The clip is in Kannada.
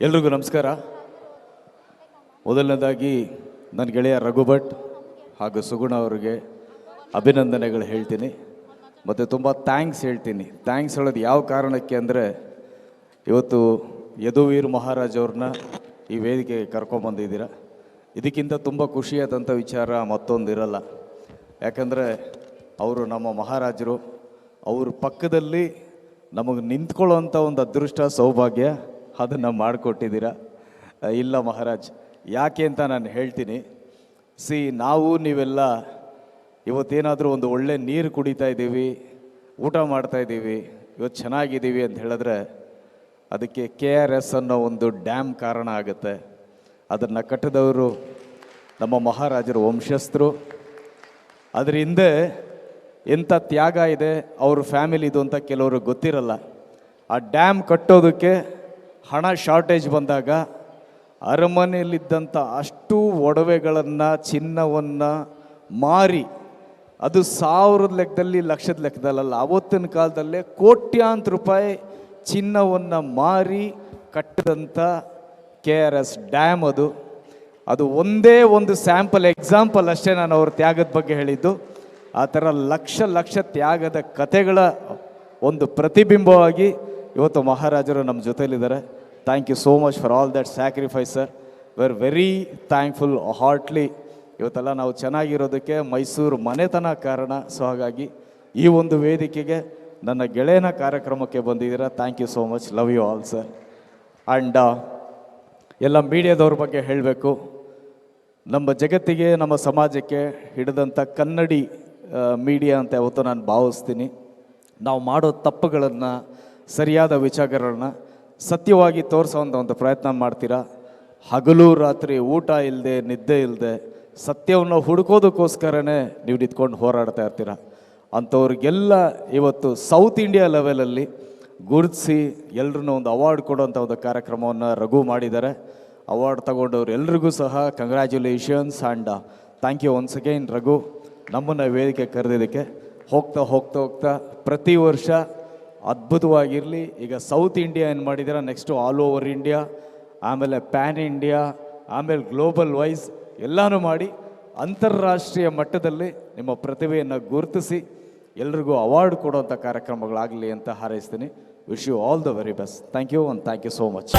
ಎಲ್ರಿಗೂ ನಮಸ್ಕಾರ. ಮೊದಲನೇದಾಗಿ ನನ್ನ ಗೆಳೆಯ ರಘು ಭಟ್ ಹಾಗೂ ಸುಗುಣ ಅವರಿಗೆ ಅಭಿನಂದನೆಗಳು ಹೇಳ್ತೀನಿ. ಮತ್ತು ತುಂಬ ಥ್ಯಾಂಕ್ಸ್ ಹೇಳ್ತೀನಿ. ಥ್ಯಾಂಕ್ಸ್ ಹೇಳೋದು ಯಾವ ಕಾರಣಕ್ಕೆ ಅಂದರೆ ಇವತ್ತು ಯದುವೀರ್ ಮಹಾರಾಜ್ ಅವ್ರನ್ನ ಈ ವೇದಿಕೆಗೆ ಕರ್ಕೊಂಬಂದಿದ್ದೀರ ಇದಕ್ಕಿಂತ ತುಂಬ ಖುಷಿಯಾದಂಥ ವಿಚಾರ ಮತ್ತೊಂದು ಇರಲ್ಲ. ಯಾಕಂದರೆ ಅವರು ನಮ್ಮ ಮಹಾರಾಜರು. ಅವ್ರ ಪಕ್ಕದಲ್ಲಿ ನಮಗೆ ನಿಂತ್ಕೊಳ್ಳೋವಂಥ ಒಂದು ಅದೃಷ್ಟ, ಸೌಭಾಗ್ಯ. ಅದನ್ನು ಮಾಡಿಕೊಟ್ಟಿದ್ದೀರಾ? ಇಲ್ಲ ಮಹಾರಾಜ್, ಯಾಕೆ ಅಂತ ನಾನು ಹೇಳ್ತೀನಿ. ಸಿ, ನಾವು ನೀವೆಲ್ಲ ಇವತ್ತೇನಾದರೂ ಒಂದು ಒಳ್ಳೆ ನೀರು ಕುಡಿತಾ ಇದ್ದೀವಿ, ಊಟ ಮಾಡ್ತಾ ಇದ್ದೀವಿ, ಇವತ್ತು ಚೆನ್ನಾಗಿದ್ದೀವಿ ಅಂತ ಹೇಳಿದ್ರೆ ಅದಕ್ಕೆ ಕೆ ಆರ್ ಎಸ್ ಅನ್ನೋ ಒಂದು ಡ್ಯಾಮ್ ಕಾರಣ ಆಗುತ್ತೆ. ಅದನ್ನು ಕಟ್ಟಿದವರು ನಮ್ಮ ಮಹಾರಾಜರ ವಂಶಸ್ಥರು. ಅದ್ರ ಹಿಂದೆ ಎಂಥ ತ್ಯಾಗ ಇದೆ, ಅವ್ರ ಫ್ಯಾಮಿಲಿದು ಅಂತ ಕೆಲವರು ಗೊತ್ತಿರಲ್ಲ. ಆ ಡ್ಯಾಮ್ ಕಟ್ಟೋದಕ್ಕೆ ಹಣ ಶಾರ್ಟೇಜ್ ಬಂದಾಗ ಅರಮನೆಯಲ್ಲಿದ್ದಂಥ ಅಷ್ಟು ಒಡವೆಗಳನ್ನು, ಚಿನ್ನವನ್ನು ಮಾರಿ ಅದು ಸಾವಿರದ ಲೆಕ್ಕದಲ್ಲಿ ಲಕ್ಷದ ಲೆಕ್ಕದಲ್ಲ ಅವತ್ತಿನ ಕಾಲದಲ್ಲೇ ಕೋಟ್ಯಾಂತರ ರೂಪಾಯಿ ಚಿನ್ನವನ್ನು ಮಾರಿ ಕಟ್ಟಿದಂಥ ಕೆ ಆರ್ ಎಸ್ ಡ್ಯಾಮ್ ಅದು. ಅದು ಒಂದೇ ಒಂದು ಸ್ಯಾಂಪಲ್, ಎಕ್ಸಾಂಪಲ್ ಅಷ್ಟೇ ನಾನು ಅವ್ರ ತ್ಯಾಗದ ಬಗ್ಗೆ ಹೇಳಿದ್ದು. ಆ ಥರ ಲಕ್ಷ ಲಕ್ಷ ತ್ಯಾಗದ ಕತೆಗಳ ಒಂದು ಪ್ರತಿಬಿಂಬವಾಗಿ ಇವತ್ತು ಮಹಾರಾಜರು ನಮ್ಮ ಜೊತೆಯಲ್ಲಿದ್ದಾರೆ. Thank you so much for all that sacrifice sir we are very thankful heartly ಇವತ್ತೆಲ್ಲ ನಾವು ಚೆನ್ನಾಗಿರೋದಕ್ಕೆ ಮೈಸೂರು ಮನೆತನ ಕಾರಣ. ಸೊ ಹಾಗಾಗಿ ಈ ಒಂದು ವೇದಿಕೆಗೆ ನನ್ನ ಗೆಳೆಯನ ಕಾರ್ಯಕ್ರಮಕ್ಕೆ ಬಂದಿದ್ದೀರಾ. Thank you so much love you all sir and ಎಲ್ಲ ಮೀಡಿಯಾದವ್ರ ಬಗ್ಗೆ ಹೇಳಬೇಕು. ನಮ್ಮ ಜಗತ್ತಿಗೆ, ನಮ್ಮ ಸಮಾಜಕ್ಕೆ ಹಿಡಿದಂಥ ಕನ್ನಡಿ ಮೀಡಿಯಾ ಅಂತ ಯಾವತ್ತು ನಾನು ಭಾವಿಸ್ತೀನಿ. ನಾವು ಮಾಡೋ ತಪ್ಪುಗಳನ್ನು ಸರಿಯಾದ ವಿಚಾರಗಳನ್ನ ಸತ್ಯವಾಗಿ ತೋರಿಸೋವಂಥ ಒಂದು ಪ್ರಯತ್ನ ಮಾಡ್ತೀರಾ? ಹಗಲು ರಾತ್ರಿ ಊಟ ಇಲ್ಲದೆ ನಿದ್ದೆ ಇಲ್ಲದೆ ಸತ್ಯವನ್ನು ಹುಡುಕೋದಕ್ಕೋಸ್ಕರನೇ ನೀವು ನಿಂತ್ಕೊಂಡು ಹೋರಾಡ್ತಾ ಇರ್ತೀರ? ಅಂಥವ್ರಿಗೆಲ್ಲ ಇವತ್ತು ಸೌತ್ ಇಂಡಿಯಾ ಲೆವೆಲಲ್ಲಿ ಗುರುತಿಸಿ ಎಲ್ರನ್ನೂ ಒಂದು ಅವಾರ್ಡ್ ಕೊಡುವಂಥ ಒಂದು ಕಾರ್ಯಕ್ರಮವನ್ನು ರಘು ಮಾಡಿದ್ದಾರೆ. ಅವಾರ್ಡ್ ತಗೊಂಡವ್ರು ಎಲ್ರಿಗೂ ಸಹ congratulations and thank you once again Raghu. ನಮ್ಮನ್ನು ವೇದಿಕೆ ಕರೆದಿದ್ದಕ್ಕೆ ಹೋಗ್ತಾ ಹೋಗ್ತಾ ಹೋಗ್ತಾ ಪ್ರತಿ ವರ್ಷ ಅದ್ಭುತವಾಗಿರಲಿ. ಈಗ ಸೌತ್ ಇಂಡಿಯಾ ಏನು ಮಾಡಿದ್ದೀರಾ ನೆಕ್ಸ್ಟು ಆಲ್ ಓವರ್ ಇಂಡಿಯಾ ಆಮೇಲೆ ಪ್ಯಾನ್ ಇಂಡಿಯಾ ಆಮೇಲೆ ಗ್ಲೋಬಲ್ ವೈಸ್ ಎಲ್ಲನೂ ಮಾಡಿ ಅಂತಾರಾಷ್ಟ್ರೀಯ ಮಟ್ಟದಲ್ಲಿ ನಿಮ್ಮ ಪ್ರತಿಭೆಯನ್ನು ಗುರುತಿಸಿ ಎಲ್ರಿಗೂ ಅವಾರ್ಡ್ ಕೊಡುವಂಥ ಕಾರ್ಯಕ್ರಮಗಳಾಗಲಿ ಅಂತ ಹಾರೈಸ್ತೀನಿ. Wish you all the very best thank you and thank you so much